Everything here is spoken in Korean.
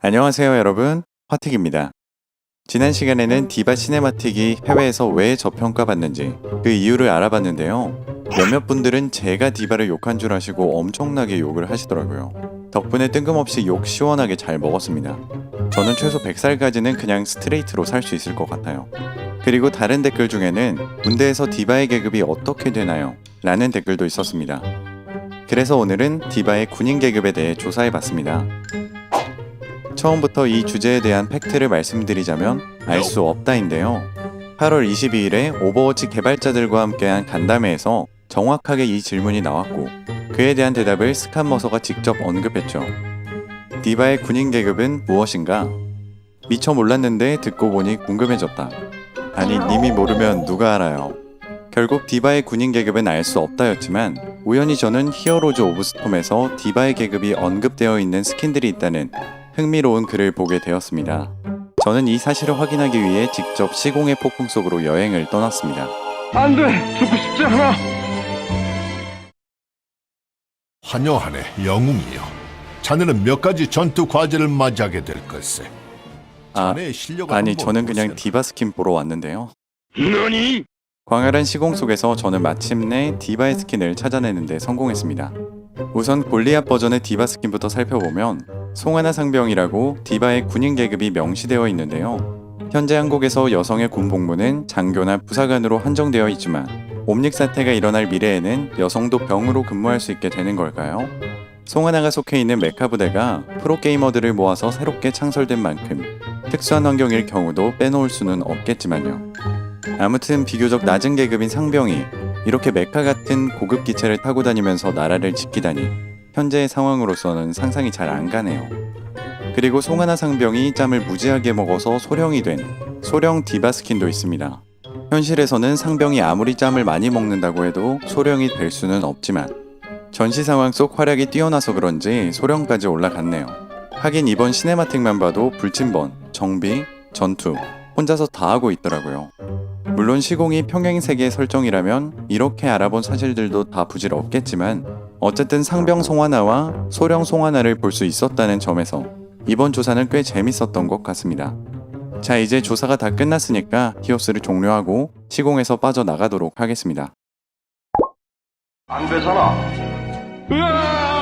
안녕하세요 여러분 화틱입니다. 지난 시간에는 디바 시네마틱이 해외에서 왜 저평가받는지 그 이유를 알아봤는데요. 몇몇 분들은 제가 디바를 욕한 줄 아시고 엄청나게 욕을 하시더라고요. 덕분에 뜬금없이 욕 시원하게 잘 먹었습니다. 저는 최소 100살까지는 그냥 스트레이트로 살 수 있을 것 같아요. 그리고 다른 댓글 중에는 군대에서 디바의 계급이 어떻게 되나요? 라는 댓글도 있었습니다. 그래서 오늘은 디바의 군인 계급에 대해 조사해 봤습니다. 처음부터 이 주제에 대한 팩트를 말씀드리자면 알 수 없다인데요. 8월 22일에 오버워치 개발자들과 함께한 간담회에서 정확하게 이 질문이 나왔고 그에 대한 대답을 스칸머서가 직접 언급했죠. 디바의 군인 계급은 무엇인가? 미처 몰랐는데 듣고 보니 궁금해졌다. 아니 님이 모르면 누가 알아요? 결국 디바의 군인 계급은 알 수 없다였지만 우연히 저는 히어로즈 오브 스톰에서 디바의 계급이 언급되어 있는 스킨들이 있다는 흥미로운 글을 보게 되었습니다. 저는 이 사실을 확인하기 위해 직접 시공의 폭풍 속으로 여행을 떠났습니다. 안 돼! 죽고 싶지 않아! 환영하네 영웅이여 자네는 몇 가지 전투 과제를 맞이하게 될 것세 아, 자네의 실력을 아니 한번 저는 그냥. 디바 스킨 보러 왔는데요. 너니? 광활한 시공 속에서 저는 마침내 디바의 스킨을 찾아내는데 성공했습니다. 우선 골리앗 버전의 디바 스킨부터 살펴보면 송하나 상병이라고 디바의 군인 계급이 명시되어 있는데요. 현재 한국에서 여성의 군 복무는 장교나 부사관으로 한정되어 있지만 옴닉 사태가 일어날 미래에는 여성도 병으로 근무할 수 있게 되는 걸까요? 송하나가 속해 있는 메카 부대가 프로게이머들을 모아서 새롭게 창설된 만큼 특수한 환경일 경우도 빼놓을 수는 없겠지만요. 아무튼 비교적 낮은 계급인 상병이 이렇게 메카 같은 고급 기체를 타고 다니면서 나라를 지키다니 현재의 상황으로서는 상상이 잘 안 가네요. 그리고 송하나 상병이 짬을 무지하게 먹어서 소령이 된 소령 디바 스킨도 있습니다. 현실에서는 상병이 아무리 짬을 많이 먹는다고 해도 소령이 될 수는 없지만 전시 상황 속 활약이 뛰어나서 그런지 소령까지 올라갔네요. 하긴 이번 시네마틱만 봐도 불침번, 정비, 전투 혼자서 다 하고 있더라고요. 물론 시공이 평행 세계 설정이라면 이렇게 알아본 사실들도 다 부질 없겠지만 어쨌든 상병 송하나와 소령 송하나를 볼 수 있었다는 점에서 이번 조사는 꽤 재밌었던 것 같습니다. 자 이제 조사가 다 끝났으니까 히오스를 종료하고 시공에서 빠져나가도록 하겠습니다. 안 되잖아. 으아!